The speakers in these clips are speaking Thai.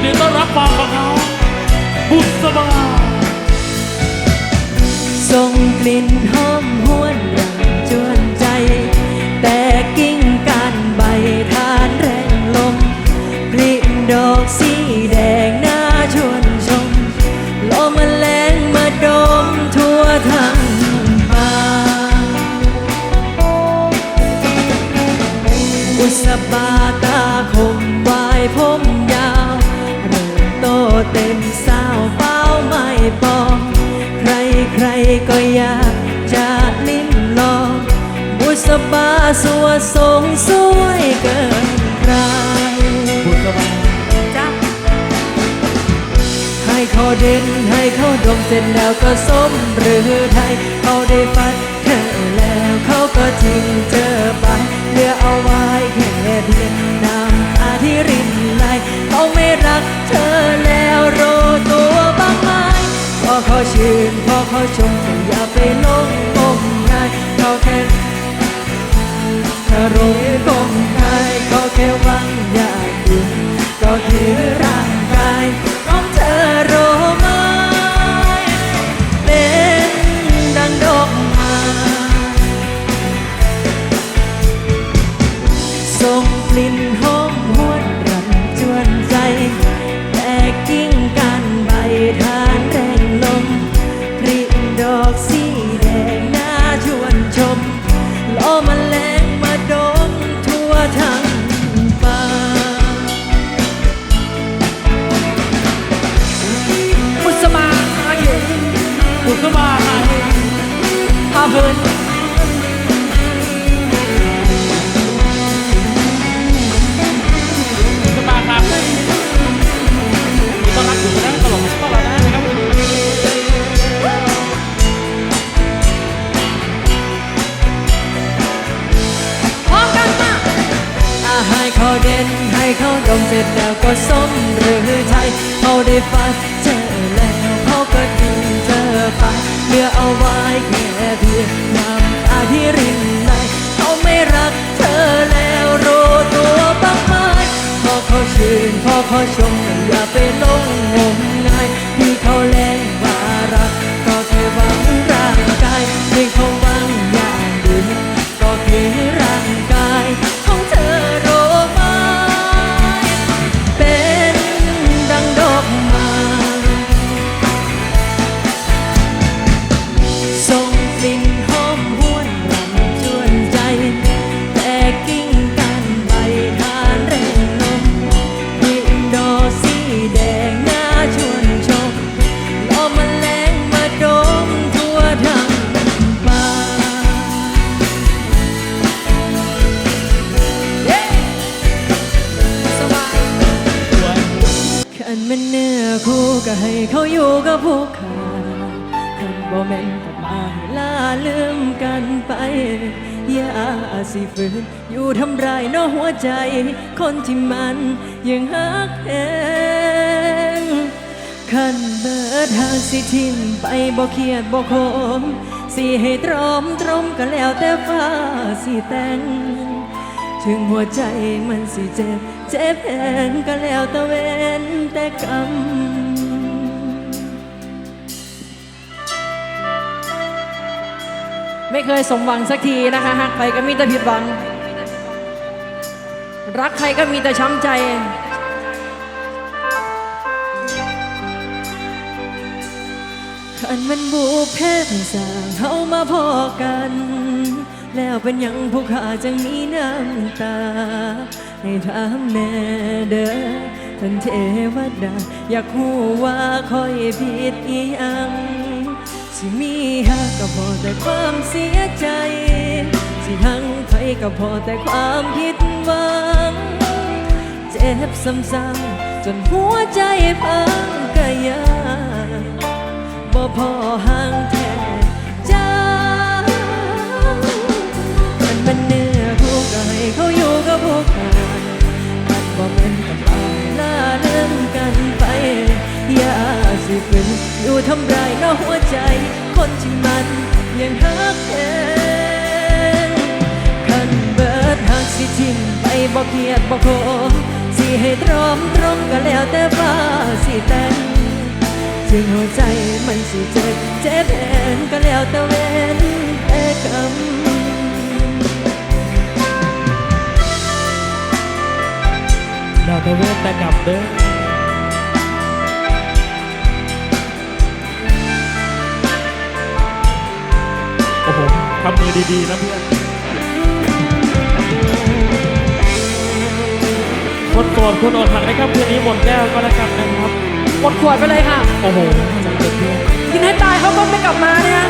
นดีต้อนรับปองของเขาบุษบาส่งกลิ่นหอม สัวดทรงสวยเกินใครบุษบาจับให้เขาเด่นให้เขาดมเสร็จแล้วก็สมหรือไทยเขาได้ฟัดเธอแล้วเขาก็ทิ้งเธอไปเหลือเอาไว้แค่เพียงน้ำตาที่รินไหลเขาไม่รักเธอแล้วรู้ตัวบ้างไหมพอเขาชื่นพอเขาชมอย่าไปลง รู้กงกายก็แค่วังอยากอยู่ก็คือร่ เสร็จแล้วก็สมหรือไทยเขาได้ฝันเจอแล้วเขาก็ทิ้งเธอไปเหลือเอาไว้แค่เพียงน้ำตาที่รินไหลเขาไม่รักเธอแล้วรู้ตัวบ้างไหมพอเขาชื่นพอเขาชม ลืมกันไป อย่าสิฝืน อยู่ทำร้ายเน้อหัวใจ คนที่มันยังหักแหงขันเบิดทางสิทิมไปบ่เครียดบ่โคมสิให้ตรอมตรมก็แล้วแต่ฟ้าสิแต่ง ถึงหัวใจมันสิเจ็บ เจ็บแหงก็แล้วแต่เว้นแต่กรรม ไม่เคยสมหวังสักทีนะคะหักไปก็มีแต่ผิดหวัง รักใครก็มีแต่ช้ำใจขันมันบูเพศสร้างเขามาพอกัน แล้วเป็นยังผู้ขาจังมีน้ำตา ให้ถามแน่เด้อท่านเทวดา อยากรู้ว่าคอยผิดอีหยัง สิมีหักก็พอแต่ความเสียใจ สิหังไผก็พอแต่ความผิดหวัง เจ็บซ้ำๆจนหัวใจพังก็ยังบ่พอห่างแท้จ้ามันมันเนื้อคู่ก็ให้เขาอยู่กับพวกเขามันบ่แม่นกับตายลาเลื่อนกันไป อย่าสิฝืนอยู่ทำไรเน้อหัว ใจ คนที่มันยังหักแท้คันเบิดหักสิทิมไปบ่เครียดบ่โคสิให้ตรอมตรงก็แล้วแต่ว่าสิแต่งถึงหัวใจมันสิเจ็บเจ็บแทนก็แล้วแต่เว้นแต่กรรมดาวตะเวนแต่กลับเด้อ ทำมือดี ๆ นะเพื่อน คนโสดคนอดหักในค่ำคืนนี้หมดแก้วก็แล้วกันนะครับ หมดขวดไปเลยค่ะ โอ้โหจังเลยเพื่อนกินให้ตายเขาก็ไม่กลับมาเนี่ย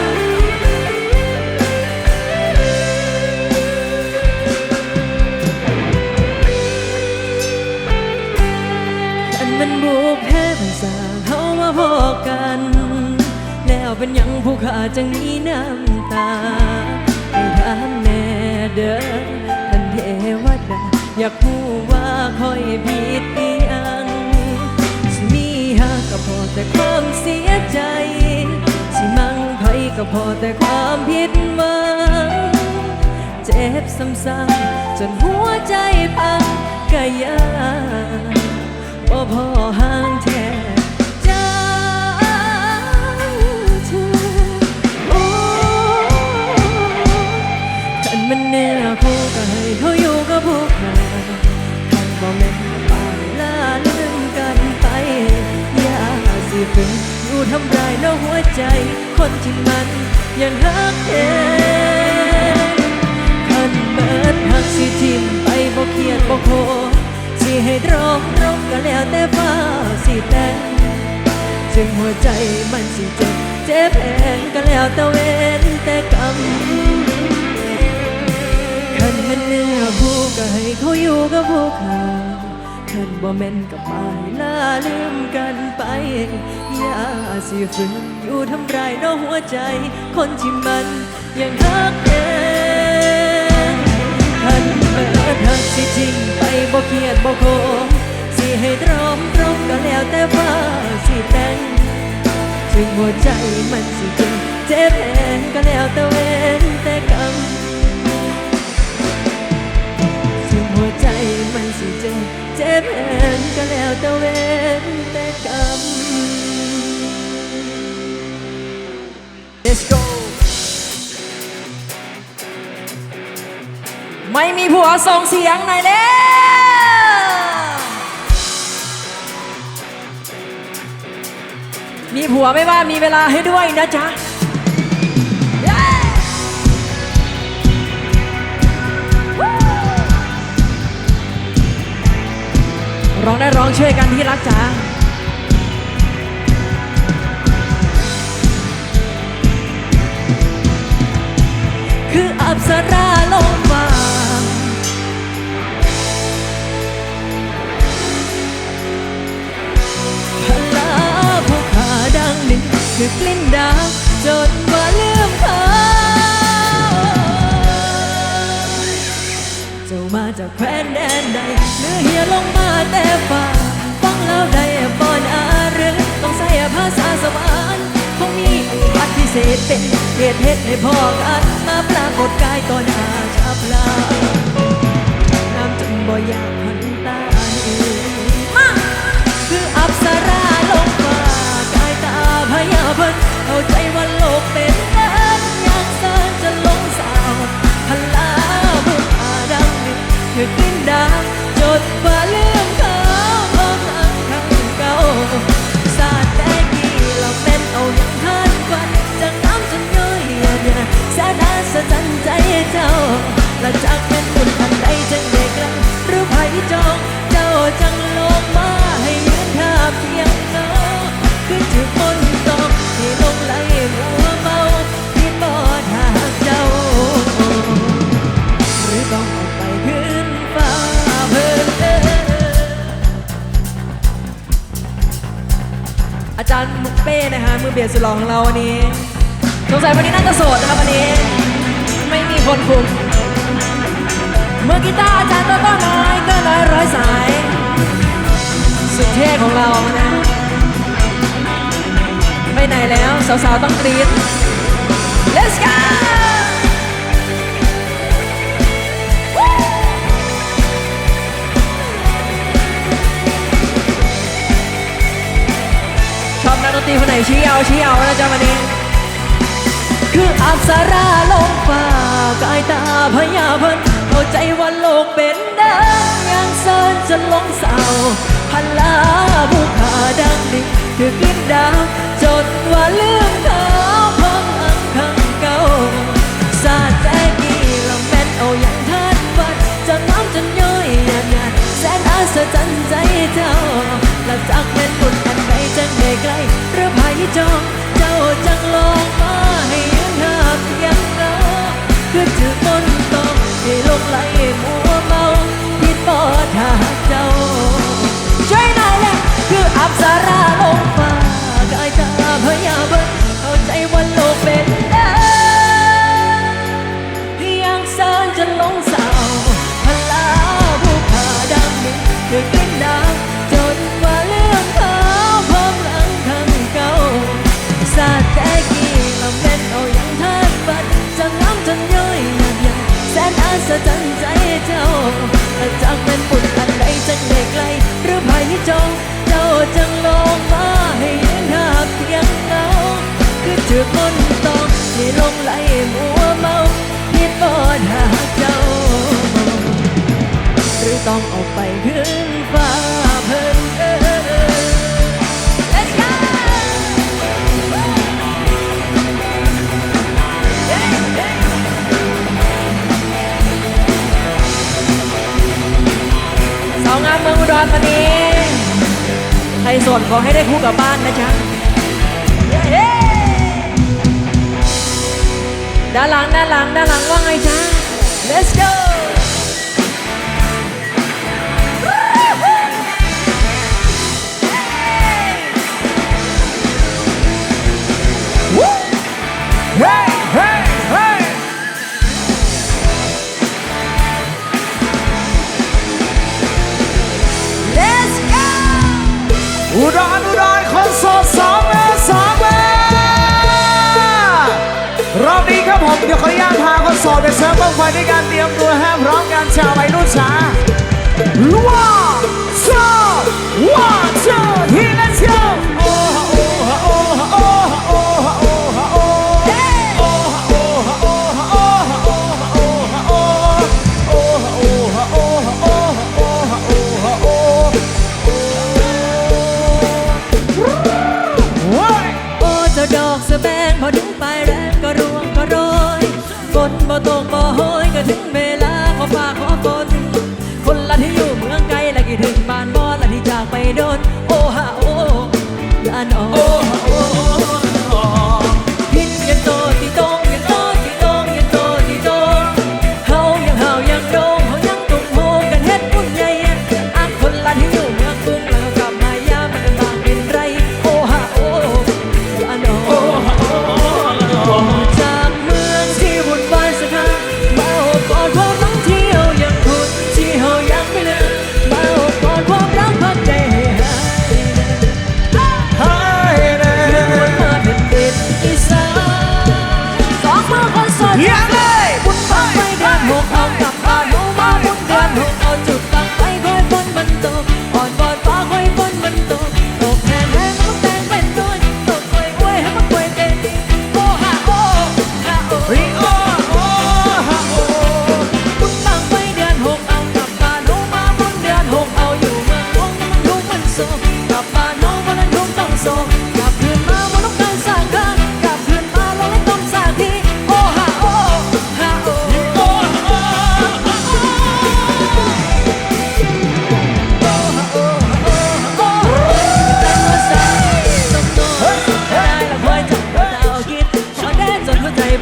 อันมันบุกแพ้ภาษาเขามาพอกัน แล้วเป็นหยังผู้ขาจังนี้น้ำ ตาให้ถามแน่เด้อท่านเทวดาอยากพูว่าคอยผิดอีหยังสิมีหากก็พอแต่ความเสียใจ สิมั่งไผก็พอแต่ความผิดหวังเจ็บซ้ำๆจนหัวใจพังกะยาบ่พอห่างแท้ เนื้อคู่ก็ให้เขาอยู่กับพวกเราท่านบ่แม่นปาลาลืมกันไป อย่าสิฝืนอยู่ทำร้ายแล้วหัวใจ คนที่มันยังรักเองคันเปิดหักสิทิมไปบ่เคียดบ่โคสิให้ตรอมตรงก็แล้วแต่ฟ้าสิแต่งจึงหัวใจมันสิเจ็บเจ็บแผงก็แล้วแต่เว้นแต่กรรม มันเนื้อผู้ก็ให้เขาอยู่กับพวกเขาคันบ่แม่นกับไปลาลืมกันไป อย่าสิฝืนอยู่ทำร้ายน้อหัวใจ คนที่มันยังรักเองท่านเปิดหักสิจริงไปบ่เครียดบ่โคงสิให้ตรอมตรงก็แล้วแต่ว่าสิแต่งถึงหัวใจมันสิเจ็บเจ็บแผนก็แล้วแต่เว้นแต่กรรม หัวใจมันสิเจ็บเจ็บแผนก็แล้วแต่เว้นแต่กรรม Let's go ไม่มีผัวส่งเสียงหน่อยแล้วมีผัวไม่ว่ามีเวลาให้ด้วยนะจ๊ะ ร้องได้ร้องช่วยกันที่รักจ้าคืออับสราลงมา เป็นเหตุเหตุให้พ่อกันมาปรากฏกายต่อหน้าชาพลาน้ำจนบ่อยาก มุกเป้นะฮะมือเบียดสุดหล่อของเราวันนี้สงสัยวันนี้น่าจะโสดนะครับวันนี้ ไม่มีคนคุมมือกีตาร์อาจารย์โต้ต้น้อยก็น้อยร้อยสาย สุดเท่ของเรานะไปไหนแล้วสาวๆต้องกรี๊ด let's go ไหนชี้เอาชี้เอานะจ๊ะวันนี้ คืออัสาราลงฟ้ากายตาพยาพิ่นเข้าใจว่าโลกเป็นดังย่างเซินจะลงเศร้าพันลาบุขาดังนี้คือกินดาวจนว่าลืมเขาพิ่งอังคังเก่าสาดแต่กี้ลำแม่นเอาอย่างทัดฟัดจะน้ำจนย่อยหยาดหยาดแสนอัศจรรย์ใจเจ้าและจากแม่นบุญ ได้ไกลหรือภัยจองเจ้าจังลองมาให้ยังหักยังเงาคือถือต้นตองให้ลงไหลมัวเมาผิดปอดหาเจ้าช่วยหน่อยเละคืออับสาราลงฟ้ากายตาพยาเบิ คือคนตองที่ลงไหลมัวเมาผิดบอดหาเจ้า หรือต้องออกไปขึ้นฟ้าเพิ่นเออ Let's go สาวงามเมืองอุดรธานีใครโสดขอให้ได้คู่กับบ้านนะจ๊ะ ด้านหลังด้านหลังด้านหลังว่าไงจ๊ะ let's go เสริมบ้างไฟด้วยการเตรียมตัวห้ามร้องกันชาวไปรุ่นสา โดน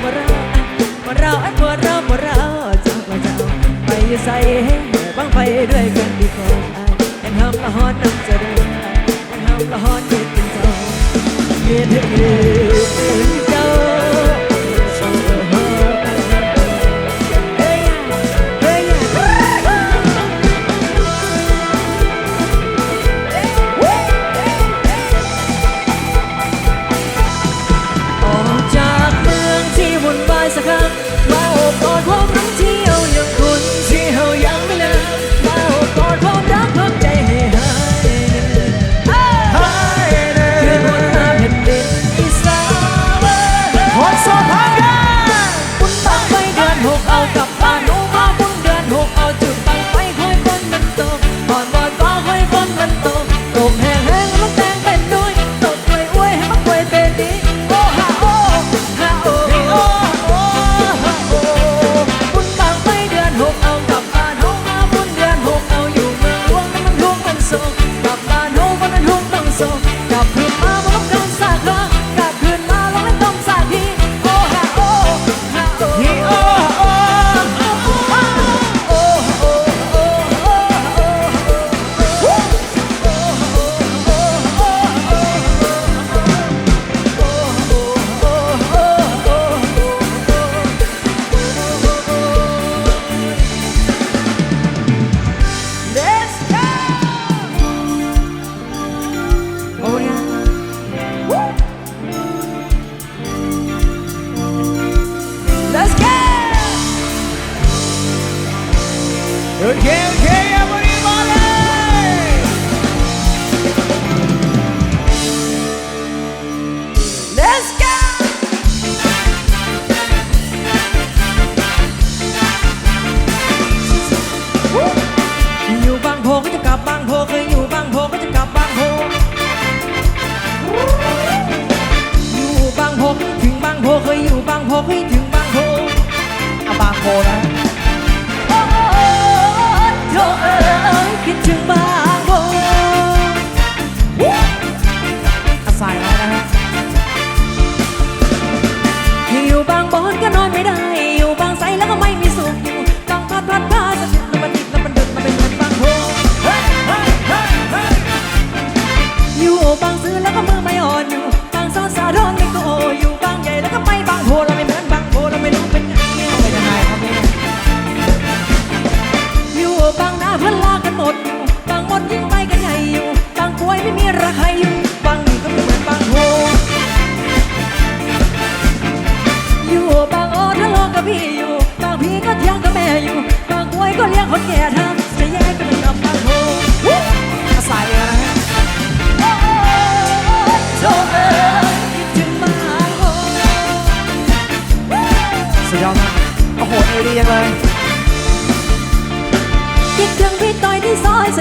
บ่รอบ่เราอันบ่รอบ่รอจังว่าเจ้าไปใส่บังไปด้วยกันดีกว่าแห่งห้ามละฮอนน้ำจะเดินแห่งห้ามละฮอนเย็นเป็นเจ้าเย็นเย็น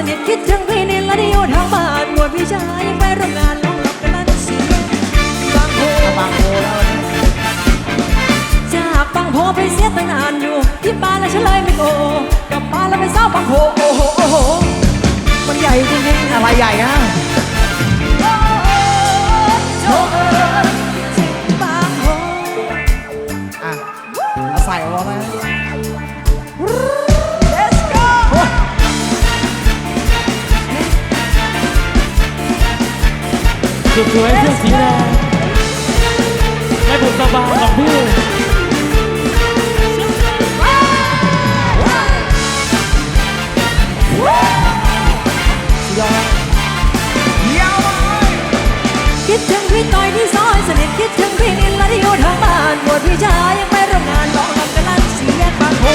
นิดคิดถึงพี่นิดและที่อยู่ทางบ้านบวดพี่ชายยังไปร่วมงานลงหลับกันนั่นสิบางโพบางโพจากบางโพไปเสียตั้งนานอยู่ ที่บ้านแล้วฉันเลยไม่โกกลับบ้านแล้วไปเศร้าบางโพโอ้โหโอ้โหมันใหญ่จริงๆอะไรใหญ่อะ ผู้ยังไม่ร่งานมองกันลังเสียบางโพ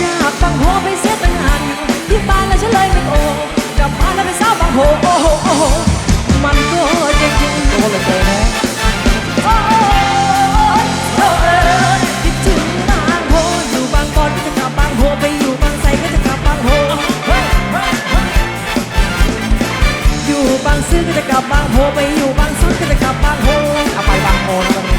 จากบางโพไปเสียตั้งนานอยู่ที่บ้านแล้วฉลยไม่โอกลับบ้านแล้วไปเศร้าบางโฮมันก็จริงจริงโตเลยนะโอ้โหโอ้เออคิดถึงบางโพอยู่บางกอนก็จะกลับบางโฮไปอยู่บางซื่อก็จะกลับบางโฮอยู่บางซุดก็จะกลับบางโพ on.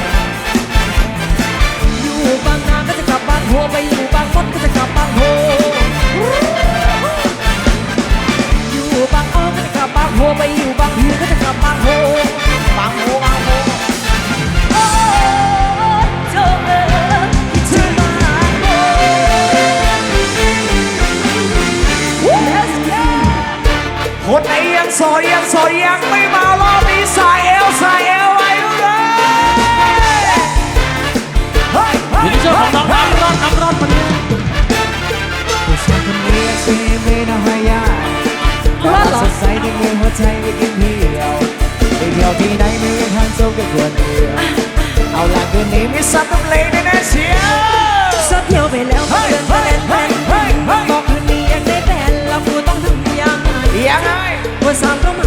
มกันควรเดียวเอาล่ะคืนนี้มีซับดับงเลยแน่ๆเชียวซับเที่ยวไปแล้วเพื่อนก็เล่นแฟนบอกคืนนี้อยากได้แฟนเรากูต้องทำยังไงยังไงวันสามต้อง